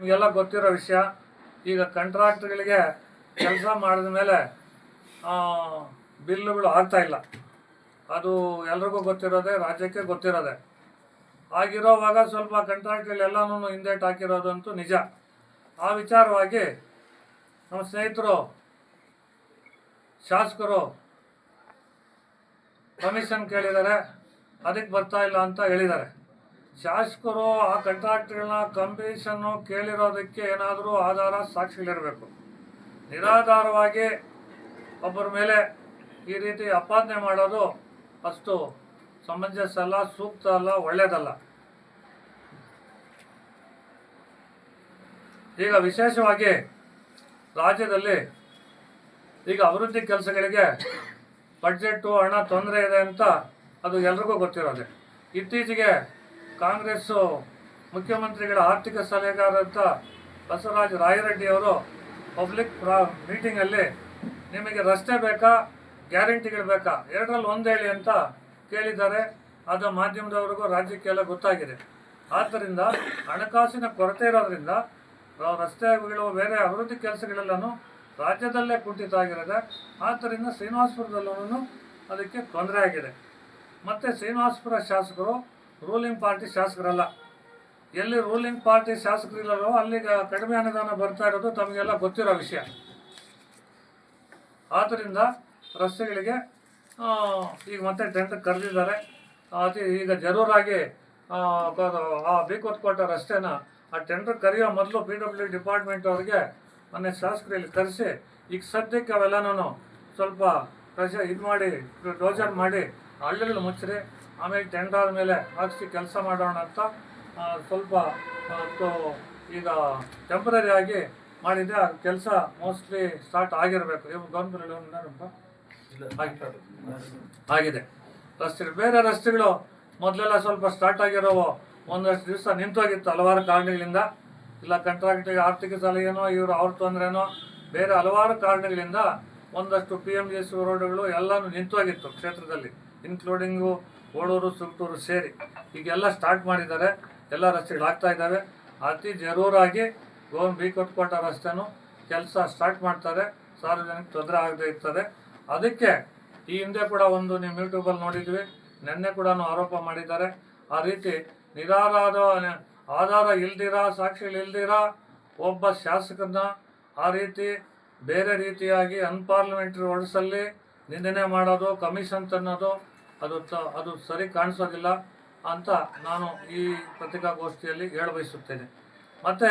ನಿಮಗೆಲ್ಲ ಗೊತ್ತಿರೋ ವಿಷಯ, ಈಗ ಕಂಟ್ರಾಕ್ಟ್ಗಳಿಗೆ ಕೆಲಸ ಮಾಡಿದ ಮೇಲೆ ಬಿಲ್ಲುಗಳು ಆಗ್ತಾ ಇಲ್ಲ. ಅದು ಎಲ್ರಿಗೂ ಗೊತ್ತಿರೋದೆ, ರಾಜ್ಯಕ್ಕೆ ಗೊತ್ತಿರೋದೆ. ಆಗಿರೋವಾಗ ಸ್ವಲ್ಪ ಕಂಟ್ರಾಕ್ಟ್ಗಳೆಲ್ಲನೂ ಹಿಂದೇಟ್ ಹಾಕಿರೋದಂತೂ ನಿಜ. ಆ ವಿಚಾರವಾಗಿ ನಮ್ಮ ಸ್ನೇಹಿತರು, ಶಾಸಕರು ಕಮಿಷನ್ ಕೇಳಿದ್ದಾರೆ. ಅದಕ್ಕೆ ಬರ್ತಾ ಇಲ್ಲ ಅಂತ ಹೇಳಿದ್ದಾರೆ. ಶಾಸಕರು ಆ ಕಾಂಟ್ರಾಕ್ಟ್ಗಳನ್ನ ಕಂಪ್ಲೀಷನ್ನು ಕೇಳಿರೋದಕ್ಕೆ ಏನಾದರೂ ಆಧಾರ ಸಾಕ್ಷಿಗಳಿರಬೇಕು. ನಿರಾಧಾರವಾಗಿ ಒಬ್ಬರ ಮೇಲೆ ಈ ರೀತಿ ಅಪಾದನೆ ಮಾಡೋದು ಅಷ್ಟು ಸಮಂಜಸ ಅಲ್ಲ, ಸೂಕ್ತ ಅಲ್ಲ ಒಳ್ಳೆಯದಲ್ಲ ಈಗ ವಿಶೇಷವಾಗಿ ರಾಜ್ಯದಲ್ಲಿ ಈಗ ಅಭಿವೃದ್ಧಿ ಕೆಲಸಗಳಿಗೆ ಬಡ್ಜೆಟ್ಟು ಹಣ ತೊಂದರೆ ಇದೆ ಅಂತ ಅದು ಎಲ್ರಿಗೂ ಗೊತ್ತಿರೋದೆ. ಇತ್ತೀಚೆಗೆ ಕಾಂಗ್ರೆಸ್ಸು ಮುಖ್ಯಮಂತ್ರಿಗಳ ಆರ್ಥಿಕ ಸಲಹೆಗಾರಂತ ಬಸವರಾಜ ರಾಯರೆಡ್ಡಿ ಅವರು ಪಬ್ಲಿಕ್ ಪ್ರಾ ಮೀಟಿಂಗಲ್ಲಿ ನಿಮಗೆ ರಸ್ತೆ ಬೇಕಾ? ಗ್ಯಾರಂಟಿಗಳು ಬೇಕಾ? ಎರಡರಲ್ಲಿ ಒಂದು ಹೇಳಿ ಅಂತ ಕೇಳಿದ್ದಾರೆ. ಅದು ಮಾಧ್ಯಮದವರಿಗೂ ರಾಜ್ಯಕ್ಕೆಲ್ಲ ಗೊತ್ತಾಗಿದೆ. ಆದ್ದರಿಂದ ಹಣಕಾಸಿನ ಕೊರತೆ ಇರೋದ್ರಿಂದ ರಸ್ತೆಗಳು ಬೇರೆ ಅಭಿವೃದ್ಧಿ ಕೆಲಸಗಳೆಲ್ಲನೂ ರಾಜ್ಯದಲ್ಲೇ ಕುಂಠಿತ ಆಗಿರೋದೆ. ಆದ್ದರಿಂದ ಶ್ರೀನಿವಾಸಪುರದಲ್ಲೂ ಅದಕ್ಕೆ ತೊಂದರೆ ಆಗಿದೆ. ಮತ್ತು ಶ್ರೀನಿವಾಸಪುರ ಶಾಸಕರು ರೂಲಿಂಗ್ ಪಾರ್ಟಿ ಶಾಸಕರಲ್ಲ. ಎಲ್ಲಿ ರೂಲಿಂಗ್ ಪಾರ್ಟಿ ಶಾಸಕರಿಲ್ಲವೋ ಅಲ್ಲಿ ಕಡಿಮೆ ಅನುದಾನ ಬರ್ತಾ ಇರೋದು ತಮಗೆಲ್ಲ ಗೊತ್ತಿರೋ ವಿಷಯ. ಆದ್ದರಿಂದ ರಸ್ತೆಗಳಿಗೆ ಈಗ ಮತ್ತೆ ಟೆಂಟ್ ಕರೆದಿದ್ದಾರೆ. ಅತಿ ಈಗ ಜರೂರಾಗಿ ಆ, ಬೀಕೊತ್ಕೋಟ ರಸ್ತೆನ ಆ ಟೆಂಡರ್ ಕರೆಯೋ ಮೊದಲು ಪಿ ಡಬ್ಲ್ಯೂ ಡಿಪಾರ್ಟ್ಮೆಂಟ್ ಅವ್ರಿಗೆ ಮೊನ್ನೆ ಶಾಸಕರಲ್ಲಿ ಕರೆಸಿ ಈಗ ಸದ್ಯಕ್ಕೆ ಅವೆಲ್ಲನೂ ಸ್ವಲ್ಪ ಪ್ರೆಷರ್ ಇದು ಮಾಡಿ ಡೋಜರ್ ಮಾಡಿ ಹಳ್ಳಿಗಳು ಮುಚ್ಚಿರಿ. ಆಮೇಲೆ ಟೆಂಡರ್ ಮೇಲೆ ಹಾಕಿಸಿ ಕೆಲಸ ಮಾಡೋಣ ಅಂತ ಸ್ವಲ್ಪ ಈಗ ಟೆಂಪ್ರರಿ ಆಗಿ ಮಾಡಿದ್ದೆ ಆ ಕೆಲಸ ಮೋಸ್ಟ್ಲಿ ಸ್ಟಾರ್ಟ್ ಆಗಿರಬೇಕು. ಇವು ಗೌರ್ಮೆಂಟ್ ಆಗಿದೆ. ರಸ್ತೆಗಳು ಬೇರೆ ರಸ್ತೆಗಳು ಮೊದಲೆಲ್ಲ ಸ್ವಲ್ಪ ಸ್ಟಾರ್ಟ್ ಆಗಿರೋವು. ಒಂದಷ್ಟು ದಿವಸ ನಿಂತೋಗಿತ್ತು ಹಲವಾರು ಕಾರಣಗಳಿಂದ. ಇಲ್ಲ ಕಂಟ್ರಾಕ್ಟ್ ಆರ್ಥಿಕ ಸಲಹೆನೋ ಇವರು ಅವ್ರ ತೊಂದರೆನೋ ಬೇರೆ ಹಲವಾರು ಕಾರಣಗಳಿಂದ ಒಂದಷ್ಟು ಪಿ ಎಂ ಜಿ ಎಸ್ ರೋಡ್ಗಳು ಎಲ್ಲನೂ ನಿಂತೋಗಿತ್ತು ಕ್ಷೇತ್ರದಲ್ಲಿ ಇನ್ಕ್ಲೂಡಿಂಗು ಓಳೂರು ಸುಲ್ತೂರು ಸೇರಿ ಈಗೆಲ್ಲ ಸ್ಟಾರ್ಟ್ ಮಾಡಿದ್ದಾರೆ. ಎಲ್ಲ ರಸ್ತೆಗಳು ಆಗ್ತಾ ಇದ್ದಾವೆ. ಅತಿ ಜರೂರಾಗಿ ಗೋನ್ ಬಿ ಕೊಟ್ಕೋಟ ರಸ್ತೆನೂ ಕೆಲಸ ಸ್ಟಾರ್ಟ್ ಮಾಡ್ತಾರೆ. ಸಾರ್ವಜನಿಕ ತೊಂದರೆ ಆಗದೆ ಇರ್ತದೆ. ಅದಕ್ಕೆ ಈ ಹಿಂದೆ ಕೂಡ ಒಂದು ನಿಮ್ಮ ಯೂಟ್ಯೂಬಲ್ಲಿ ನೋಡಿದ್ವಿ. ನಿನ್ನೆ ಕೂಡ ಆರೋಪ ಮಾಡಿದ್ದಾರೆ. ಆ ರೀತಿ ನಿರಾಧಾರ ಆಧಾರ ಇಲ್ದಿರ ಸಾಕ್ಷಿಗಳು ಇಲ್ದಿರಾ ಒಬ್ಬ ಶಾಸಕನ ಆ ರೀತಿ ಬೇರೆ ರೀತಿಯಾಗಿ ಅನ್ಪಾರ್ಲಿಮೆಂಟ್ರಿ ವರ್ಡ್ಸಲ್ಲಿ ನಿಂದನೆ ಮಾಡೋದು ಕಮಿಷನ್ ತನ್ನೋದು ಅದು ಅದು ಸರಿ ಕಾಣಿಸೋದಿಲ್ಲ ಅಂತ ನಾನು ಈ ಪತ್ರಿಕಾಗೋಷ್ಠಿಯಲ್ಲಿ ಹೇಳ ಬಯಸುತ್ತೇನೆ ಮತ್ತು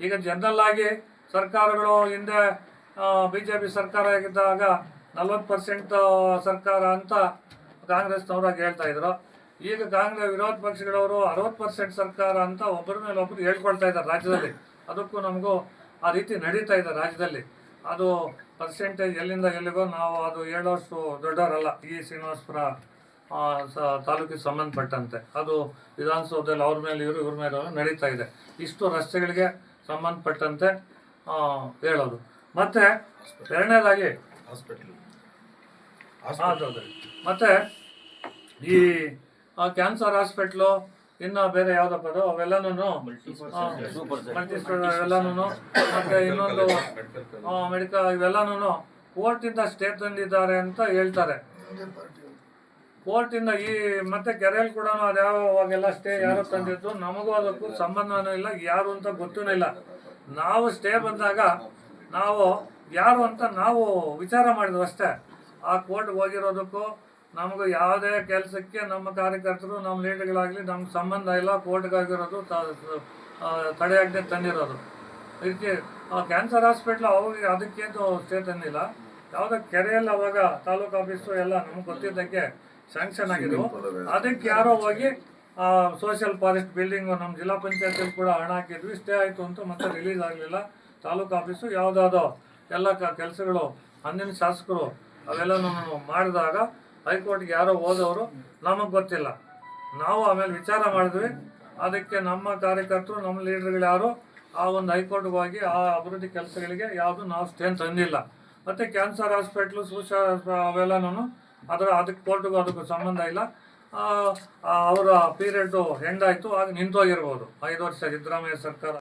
ಈಗ ಜನರಲ್ ಆಗಿ ಸರ್ಕಾರಗಳು ಹಿಂದೆ ಬಿ ಜೆ ಪಿ ಸರ್ಕಾರ ಆಗಿದ್ದಾಗ ನಲ್ವತ್ತು ಪರ್ಸೆಂಟ್ ಸರ್ಕಾರ ಅಂತ ಕಾಂಗ್ರೆಸ್ನವ್ರಾಗ ಹೇಳ್ತಾ ಇದ್ರು. ಈಗ ಕಾಂಗ್ರೆಸ್ ವಿರೋಧ ಪಕ್ಷಗಳವರು ಅರವತ್ತು ಪರ್ಸೆಂಟ್ ಸರ್ಕಾರ ಅಂತ ಒಬ್ಬರ ಮೇಲೆ ಒಬ್ಬರು ಹೇಳ್ಕೊಳ್ತಾ ಇದ್ದಾರೆ ರಾಜ್ಯದಲ್ಲಿ. ಅದಕ್ಕೂ ನಮಗೂ ಆ ರೀತಿ ನಡೀತಾ ಇದೆ ರಾಜ್ಯದಲ್ಲಿ. ಅದು ಪರ್ಸೆಂಟೇಜ್ ಎಲ್ಲಿಂದ ಎಲ್ಲಿಗೋ ನಾವು ಅದು ಹೇಳೋಷ್ಟು ದೊಡ್ಡವರಲ್ಲ. ಈ ಶ್ರೀನಿವಾಸಪುರ ತಾಲೂಕಿಗೆ ಸಂಬಂಧಪಟ್ಟಂತೆ. ಅದು ವಿಧಾನಸೌಧದಲ್ಲಿ ಅವ್ರ ಮೇಲೆ ಇವರು ಇವ್ರ ಮೇಲೆ ನಡೀತಾ ಇದೆ. ಇಷ್ಟು ರಸ್ತೆಗಳಿಗೆ ಸಂಬಂಧಪಟ್ಟಂತೆ ಆ, ಹೇಳೋದು. ಮತ್ತೆ ಎರಡನೇದಾಗಿ ಹಾಸ್ಪಿಟಲ್. ಮತ್ತು ಮತ್ತೆ ಈ ಕ್ಯಾನ್ಸರ್ ಹಾಸ್ಪಿಟ್ಲು ಇನ್ನು ಬೇರೆ ಯಾವ್ದಪ್ಪ ಅದು? ಅವೆಲ್ಲನೂ ಮಲ್ಟಿ ಅವೆಲ್ಲನೂ ಮತ್ತೆ ಇನ್ನೊಂದು ಮೆಡಿಕಲ್ ಇವೆಲ್ಲನೂ ಕೋರ್ಟಿಂದ ಸ್ಟೇ ತಂದಿದ್ದಾರೆ ಅಂತ ಹೇಳ್ತಾರೆ. ಕೋರ್ಟಿಂದ ಈ ಮತ್ತೆ ಕೆರೆಯಲ್ಲಿ ಕೂಡ ಅದ್ಯಾವ ಅವಾಗೆಲ್ಲ ಸ್ಟೇ ಯಾರು ತಂದಿದ್ದು ನಮಗೂ ಅದಕ್ಕೂ ಸಂಬಂಧನೂ ಇಲ್ಲ ಯಾರು ಅಂತ ಗೊತ್ತೂ ಇಲ್ಲ. ನಾವು ಸ್ಟೇ ಬಂದಾಗ ನಾವು ಯಾರು ಅಂತ ನಾವು ವಿಚಾರ ಮಾಡಿದ್ವು ಅಷ್ಟೇ. ಆ ಕೋರ್ಟ್ ಹೋಗಿರೋದಕ್ಕೂ ನಮಗೂ ಯಾವುದೇ ಕೆಲಸಕ್ಕೆ ನಮ್ಮ ಕಾರ್ಯಕರ್ತರು ನಮ್ಮ ಲೀಡರ್ಗಳಾಗಲಿ ನಮ್ಗೆ ಸಂಬಂಧ ಇಲ್ಲ ಕೋರ್ಟ್ಗಾಗಿರೋದು ತಡೆಯಾಗದೆ ತಂದಿರೋದು. ಇದಕ್ಕೆ ಆ ಕ್ಯಾನ್ಸರ್ ಹಾಸ್ಪಿಟ್ಲ್ ಅವಾಗ ಅದಕ್ಕೇನು ಸ್ಟೇ ತಂದಿಲ್ಲ. ಯಾವುದೋ ಕೆರೆಯಲ್ಲಿ ಅವಾಗ ತಾಲೂಕು ಆಫೀಸು ಎಲ್ಲ ನಮ್ಗೆ ಗೊತ್ತಿದ್ದಕ್ಕೆ ಸ್ಯಾಂಕ್ಷನ್ ಆಗಿದ್ವು. ಅದಕ್ಕೆ ಯಾರೋ ಹೋಗಿ ಸೋಷಿಯಲ್ ಫಾರೆಸ್ಟ್ ಬಿಲ್ಡಿಂಗ್ ನಮ್ಮ ಜಿಲ್ಲಾ ಪಂಚಾಯತಿಯಲ್ಲಿ ಕೂಡ ಹಣ ಹಾಕಿದ್ವಿ. ಸ್ಟೇ ಆಯಿತು ಅಂತ ಮತ್ತೆ ರಿಲೀಸ್ ಆಗಲಿಲ್ಲ. ತಾಲೂಕು ಆಫೀಸು ಯಾವುದಾದೋ ಎಲ್ಲ ಕೆಲಸಗಳು ಅಂದಿನ ಶಾಸಕರು ಅವೆಲ್ಲನೂ ಮಾಡಿದಾಗ ಹೈಕೋರ್ಟ್ಗೆ ಯಾರೋ ಹೋದವರು ನಮಗೆ ಗೊತ್ತಿಲ್ಲ. ನಾವು ಆಮೇಲೆ ವಿಚಾರ ಮಾಡಿದ್ವಿ. ಅದಕ್ಕೆ ನಮ್ಮ ಕಾರ್ಯಕರ್ತರು ನಮ್ಮ ಲೀಡರ್ಗಳು ಯಾರು ಆ ಒಂದು ಹೈಕೋರ್ಟ್ಗೆ ಹೋಗಿ ಆ ಅಭಿವೃದ್ಧಿ ಕೆಲಸಗಳಿಗೆ ಯಾವುದು ನಾವು ಸ್ಟೇನ್ ತಂದಿಲ್ಲ. ಮತ್ತು ಕ್ಯಾನ್ಸರ್ ಹಾಸ್ಪಿಟ್ಲು ಸೂಶ ಅವೆಲ್ಲನೂ ಅದರ ಅದಕ್ಕೆ ಕೋರ್ಟ್ಗೂ ಅದಕ್ಕೂ ಸಂಬಂಧ ಇಲ್ಲ. ಅವರ ಪೀರಿಯಡ್ಡು ಎಂಡ್ ಆಯಿತು ಆಗ ನಿಂತೋಗಿರ್ಬೋದು. ಐದು ವರ್ಷ ಸಿದ್ದರಾಮಯ್ಯ ಸರ್ಕಾರ.